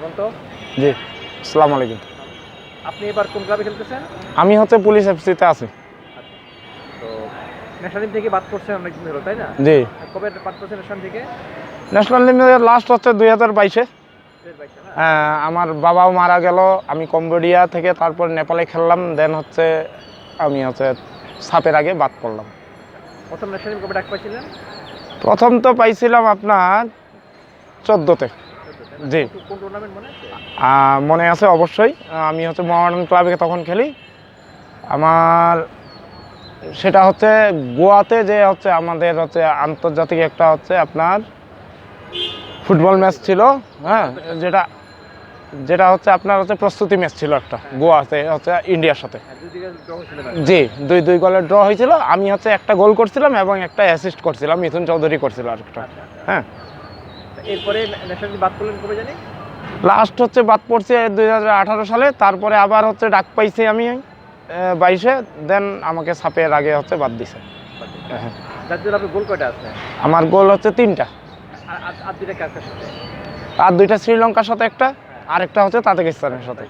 এখন তো? জি আসসালামু আলাইকুম। আপনি এবার কোন ক্লাবে খেলতেছেন? আমি হচ্ছে পুলিশ এফসিতে আছি। তো ন্যাশনাল টিম থেকে বাদ করছেন অনেকদিন হলো তাই না? জি। কবে বাদ করছেন ন্যাশনাল থেকে? ন্যাশনাল টিমের লাস্ট হচ্ছে দুই হাজার বাইশে। না? আমার বাবাও মারা গেল আমি কম্বোডিয়া থেকে তারপর নেপালে খেললাম দেন হচ্ছে আমি হচ্ছে সাপের আগে বাদ পড়লাম। প্রথম ন্যাশনাল টিম কবে ডাক পাইছিলেন? প্রথম তো পাইছিলাম আপনার চোদ্দোতে। জি। মনে আছে অবশ্যই। আমি হচ্ছে মহারান ক্লাবে তখন খেলি। আমার সেটা হচ্ছে গোয়াতে যে হচ্ছে আমাদের হচ্ছে আন্তর্জাতিক একটা হচ্ছে আপনার ফুটবল ম্যাচ ছিল হ্যাঁ যেটা যেটা হচ্ছে আপনার হচ্ছে প্রস্তুতি ম্যাচ ছিল একটা গোয়াতে হচ্ছে ইন্ডিয়ার সাথে। জি, দুই দুই গোলের ড্র হয়েছিল। আমি হচ্ছে একটা গোল করছিলাম এবং একটা অ্যাসিস্ট করছিলাম। মিথুন চৌধুরী করছিল আর একটা। হ্যাঁ। এরপরে ন্যাশনাল বাদ করলেন কবে জানি? লাস্ট হচ্ছে বাদ পড়ছে দু হাজার আঠারো সালে তারপরে আবার হচ্ছে ডাক পাইছি আমি বাইশে দেন আমাকে সাপের আগে হচ্ছে বাদ দিছে। হ্যাঁ। আমার গোল হচ্ছে তিনটা। আর দুইটা শ্রীলঙ্কার সাথে একটা আরেকটা হচ্ছে তাজিকিস্তানের সাথে।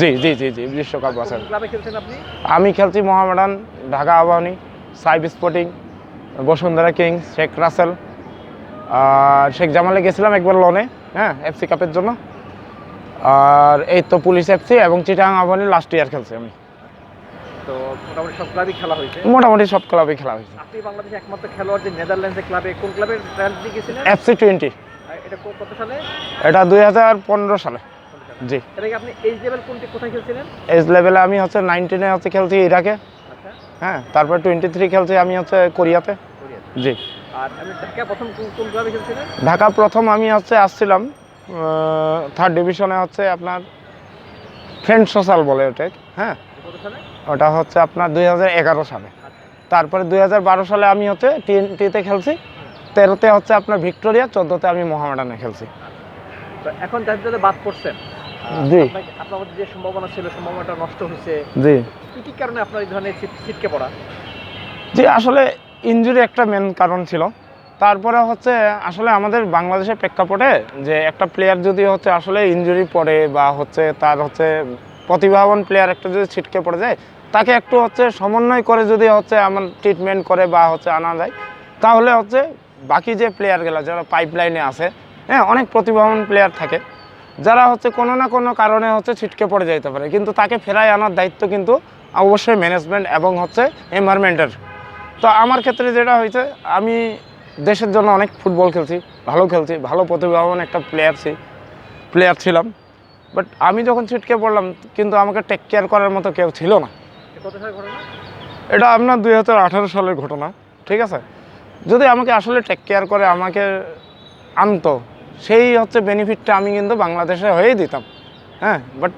জি জি জি জি বিশ্বকাপ আপনি? আমি খেলছি মোহামেডান ঢাকা আবাহনী সাইব স্পোর্টিং বসুন্ধরা কিংস শেখ রাসেল। আর শেখ জামালে গেছিলাম একবার লনে হ্যাঁ এফসি কাপের জন্য। আর এই তো পুলিশ এফসি এবং চিটাং আবাহনী লাস্ট ইয়ার খেলছি আমি। তো মোটামুটি সব ক্লাবই খেলা হয়েছে? মোটামুটি সব ক্লাবে খেলা হয়েছে। আপনি বাংলাদেশে একমাত্র খেলোয়াড় যে নেদারল্যান্ডসের ক্লাবে কোন ক্লাবের ট্রায়াল দিয়ে গেছিলেন? এফসি টোয়েন্টি এটা কত সালে? এটা দুই হাজার পনেরো সালে। জি। আপনি এইচ লেভেল কোনটি কোথায় খেলছিলেন? এজ লেভেলে আমি হচ্ছে নাইনটিনে হচ্ছে খেলছি ইরাকে। আচ্ছা। হ্যাঁ তারপর টোয়েন্টি থ্রি খেলছি আমি হচ্ছে কোরিয়াতে। জি। আর আপনি ঢাকা প্রথম কোন কোন ক্লাবে খেলছিলেন? ঢাকা প্রথম আমি হচ্ছে আসছিলাম থার্ড ডিভিশনে হচ্ছে আপনার ফ্রেন্ড সোশ্যাল বলে ওটা হ্যাঁ? ওটা হচ্ছে আপনার দু হাজার এগারো সালে। তারপরে দু হাজার বারো সালে আমি হচ্ছে টিএনটিতে খেলছি তেরোতে হচ্ছে আপনার ভিক্টোরিয়া চোদ্দোতে আমি মোহামেডানে খেলছি। তো এখন যাদের বাদ পড়ছেন। জি। আপনার যে সম্ভাবনা ছিল সম্ভাবনাটা নষ্ট হয়েছে। জি। কি কারণে আপনার এই ধরনের ছিটকে পড়া? জি আসলে ইনজুরি একটা মেন কারণ ছিল। তারপরে হচ্ছে আসলে আমাদের বাংলাদেশের প্রেক্ষাপটে যে একটা প্লেয়ার যদি হচ্ছে আসলে ইনজুরি পড়ে বা হচ্ছে তার হচ্ছে প্রতিভাবান প্লেয়ার একটা যদি ছিটকে পড়ে যায়, তাকে একটু হচ্ছে সমন্বয় করে যদি হচ্ছে আমার ট্রিটমেন্ট করে বা হচ্ছে আনা যায়, তাহলে হচ্ছে বাকি যে প্লেয়ারগুলো যারা পাইপ লাইনে আছে হ্যাঁ অনেক প্রতিভাবান প্লেয়ার থাকে, যারা হচ্ছে কোনো না কোনো কারণে হচ্ছে ছিটকে পড়ে যেতে পারে। কিন্তু তাকে ফেরায় আনার দায়িত্ব কিন্তু অবশ্যই ম্যানেজমেন্ট এবং হচ্ছে এনভায়রনমেন্টের তো আমার ক্ষেত্রে যেটা হয়েছে আমি দেশের জন্য অনেক ফুটবল খেলছি ভালো খেলছি ভালো প্রতিভাবান একটা প্লেয়ার ছি প্লেয়ার ছিলাম। বাট আমি যখন ছিটকে পড়লাম কিন্তু আমাকে টেক কেয়ার করার মতো কেউ ছিল না। এটা আপনার দুই হাজার আঠারো সালের ঘটনা ঠিক আছে? যদি আমাকে আসলে টেক কেয়ার করে আমাকে আনতো সেই হচ্ছে বেনিফিটটা আমি কিন্তু বাংলাদেশে হয়েই দিতাম। হ্যাঁ বাট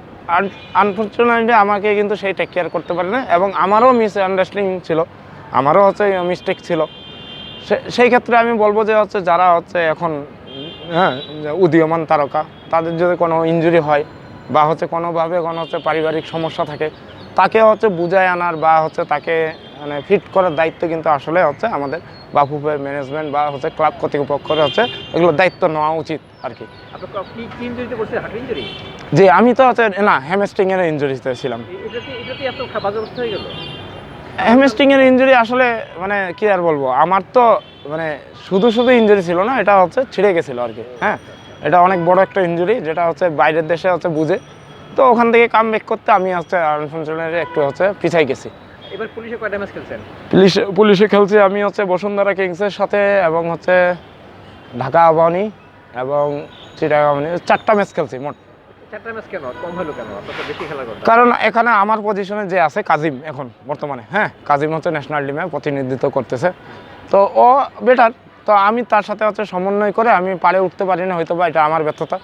আনফর্চুনেটলি আমাকে কিন্তু সেই টেক কেয়ার করতে পারে না এবং আমারও মিস আন্ডারস্ট্যান্ডিং ছিল। আমারও হচ্ছে মিস্টেক ছিল। সে- সেই ক্ষেত্রে আমি বলব যে হচ্ছে যারা হচ্ছে এখন হ্যাঁ উদীয়মান তারকা তাদের যদি কোনো ইনজুরি হয় বা হচ্ছে কোনোভাবে কোনো হচ্ছে পারিবারিক সমস্যা থাকে তাকে হচ্ছে বুঝায় আনার বা হচ্ছে তাকে মানে ফিট করার দায়িত্ব কিন্তু আসলে হচ্ছে আমাদের বাফুফের ম্যানেজমেন্ট বা হচ্ছে ক্লাব কর্তৃপক্ষের হচ্ছে এগুলো দায়িত্ব নেওয়া উচিত আর কি। ইঞ্জুরি যে আমি তো হচ্ছে না হ্যামস্ট্রিংয়ের ইঞ্জুরিতে ছিলাম। হয়ে হ্যামস্ট্রিংয়ের ইঞ্জুরি আসলে মানে কি আর বলব আমার তো মানে শুধু শুধু ইঞ্জুরি ছিল না এটা হচ্ছে ছিঁড়ে গেছিল আর কি হ্যাঁ? এটা অনেক বড় একটা ইঞ্জুরি যেটা হচ্ছে বাইরের দেশে হচ্ছে বুঝে। তো ওখান থেকে কাম ব্যাক করতে আমি হচ্ছে আনফর্চুনেটলি একটু হচ্ছে পিছাই গেছি। এবার পুলিশে কয়টা ম্যাচ খেলছেন? পুলিশে পুলিশে খেলছি আমি হচ্ছে বসুন্ধরা কিংসের সাথে এবং হচ্ছে ঢাকা আবাহনী এবং চিটাগাং চারটা ম্যাচ খেলছি মোট। কারণ এখানে আমার পজিশনে যে আছে কাজিম এখন বর্তমানে হ্যাঁ? কাজিম হচ্ছে ন্যাশনাল টিমে প্রতিনিধিত্ব করতেছে। তো ও বেটার তো আমি তার সাথে হচ্ছে সমন্বয় করে আমি পারে উঠতে পারি না হয়তো বা এটা আমার ব্যর্থতা।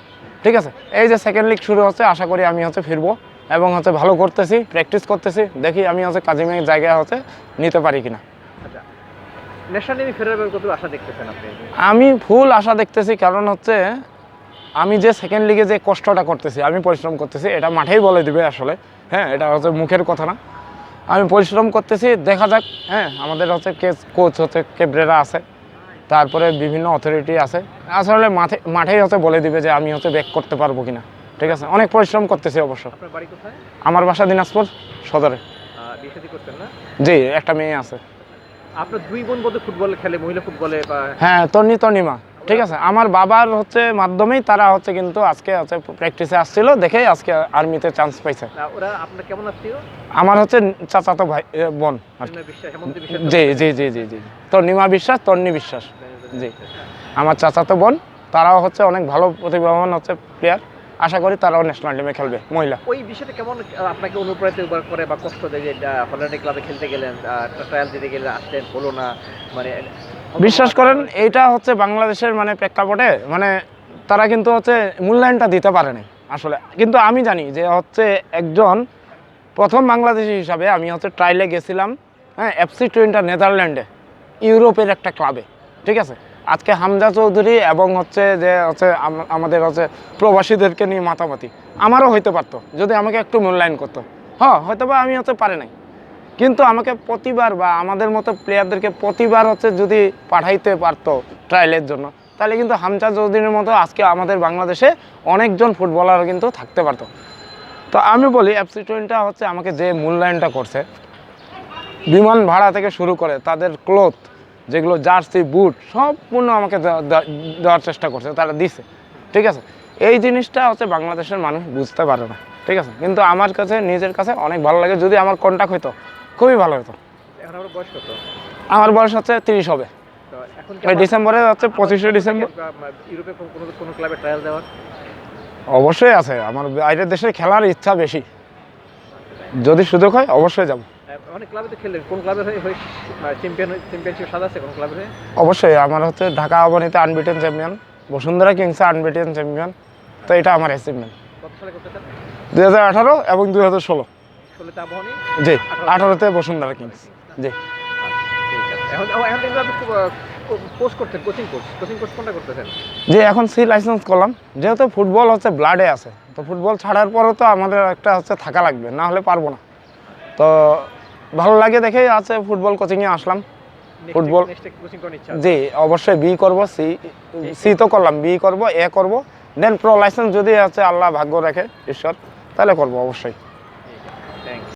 ঠিক আছে? এই যে সেকেন্ড লিগ শুরু হচ্ছে আশা করি আমি হচ্ছে ফিরবো এবং হচ্ছে ভালো করতেছি প্র্যাকটিস করতেছি দেখি আমি হচ্ছে কাজিমের জায়গায় হচ্ছে নিতে পারি কিনা। আচ্ছা আমি ফুল আশা দেখতেছি কারণ হচ্ছে আমি যে সেকেন্ড লিগে যে কষ্টটা করতেছি আমি পরিশ্রম করতেছি এটা মাঠেই বলে দিবে আসলে। হ্যাঁ এটা হচ্ছে মুখের কথা না। আমি পরিশ্রম করতেছি দেখা যাক হ্যাঁ আমাদের হচ্ছে কে কোচ হচ্ছে কেব্রেরা আছে তারপরে বিভিন্ন অথরিটি আছে। আসলে মাঠে মাঠেই হচ্ছে বলে দিবে যে আমি হচ্ছে ব্যাক করতে পারব কিনা। ঠিক আছে? অনেক পরিশ্রম করতেছি অবশ্য। আমার বাসা দিনাজপুর সদরে। জি একটা মেয়ে আছে। আপনার দুই বোন বোধহয় ফুটবল খেলে মহিলা ফুটবলে হ্যাঁ তন্নি তন্নিমা। ঠিক আছে আমার বাবার হচ্ছে মাধ্যমেই তারা হচ্ছে কিন্তু আজকে হচ্ছে প্র্যাকটিসে আসছিল দেখেই আজকে আর্মিতে চান্স পাইছে। ওরা আপনার কেমন আত্মীয়? আমার হচ্ছে চাচাতো ভাই বোন জি জি জি জি জি তন্নিমা বিশ্বাস তন্নি বিশ্বাস। জি। আমার চাচাতো বোন তারাও হচ্ছে অনেক ভালো প্রতিভাবান হচ্ছে প্লেয়ার আশা করি তারাও ন্যাশনাল টিমে খেলবে মহিলা। ওই বিষয়টা কেমন আপনাকে অনুপ্রাণিত করে বা কষ্ট দেয় যে হল্যান্ডের ক্লাবে খেলতে গেলেন ট্রায়াল দিতে গেলেন আসলেন হলো না। মানে বিশ্বাস করেন, এইটা হচ্ছে বাংলাদেশের মানে প্রেক্ষাপটে মানে তারা কিন্তু হচ্ছে মূল্যায়নটা দিতে পারেনি আসলে। কিন্তু আমি জানি যে হচ্ছে একজন প্রথম বাংলাদেশি হিসাবে আমি হচ্ছে ট্রাইলে গেছিলাম হ্যাঁ এফসি টোয়েন্টার নেদারল্যান্ডে ইউরোপের একটা ক্লাবে ঠিক আছে? আজকে হামজা চৌধুরী এবং হচ্ছে যে হচ্ছে আমাদের হচ্ছে প্রবাসীদেরকে নিয়ে মাতামাতি, আমারও হইতে পারতো, যদি আমাকে একটু মূল্যায়ন করতো। হ্যাঁ হয়তো বা আমি হচ্ছে পারে নাই। কিন্তু আমাকে প্রতিবার বা আমাদের মতো প্লেয়ারদেরকে প্রতিবার হচ্ছে যদি পাঠাইতে পারতো ট্রায়ালের জন্য, তাহলে কিন্তু হামজা চৌধুরীর মতো আজকে আমাদের বাংলাদেশে অনেকজন ফুটবলার কিন্তু থাকতে পারতো। তো আমি বলি এফসি টোয়েন্টিটা হচ্ছে আমাকে যে মূল্যায়নটা করছে, বিমান ভাড়া থেকে শুরু করে তাদের ক্লোথ যেগুলো জার্সি বুট সম্পূর্ণ আমাকে দেওয়া- দেওয়া- দেওয়ার চেষ্টা করছে, তারা দিছে, ঠিক আছে? এই জিনিসটা হচ্ছে বাংলাদেশের মানুষ বুঝতে পারে না, ঠিক আছে? কিন্তু আমার কাছে, নিজের কাছে অনেক ভালো লাগে, যদি আমার কন্ট্যাক্ট হতো খুবই ভালো হতো। আমার বয়স হচ্ছে তিরিশ হবে। ডিসেম্বরে হচ্ছে পঁচিশে ডিসেম্বর। বা- বা ইউরোপে কোনো কোনো ক্লাবে ট্রায়াল দেওয়ার? অবশ্যই আছে। আমার বাইরের দেশে খেলার ইচ্ছা বেশি। যদি সুযোগ হয় অবশ্যই যাব। অনেক ক্লাবে তো খেললেন। কোন ক্লাবের হয়ে চ্যাম্পিয়ন চ্যাম্পিয়নশিপ সাদা আছে কোন ক্লাবের অবশ্যই। আমার হচ্ছে ঢাকা আবানিতে আনবিটেন চ্যাম্পিয়ন বসুন্ধরা কিংসে আনবিটেন চ্যাম্পিয়ন তো এটা আমার অ্যাচিভমেন্ট কত সালে করতে চান? হাজার আঠারো এবং দুই হাজার ষোলো। জি আঠারোতে বসুন্ধরা কিংস জি। এখন এখন এখন যে সি লাইসেন্স করলাম। যেহেতু ফুটবল হচ্ছে ব্লাডে আছে তো ফুটবল ছাড়ার পরও তো আমাদের একটা হচ্ছে থাকা লাগবে না হলে পারব না। তো ভালো লাগে দেখেই আছে ফুটবল কোচিংয়ে আসলাম। ফুটবল- জি অবশ্যই বি করব সি সি তো করলাম বি করব এ করব। দেন প্রো লাইসেন্স যদি আছে আল্লাহ ভাগ্য রাখে ঈশ্বর তাহলে করব অবশ্যই।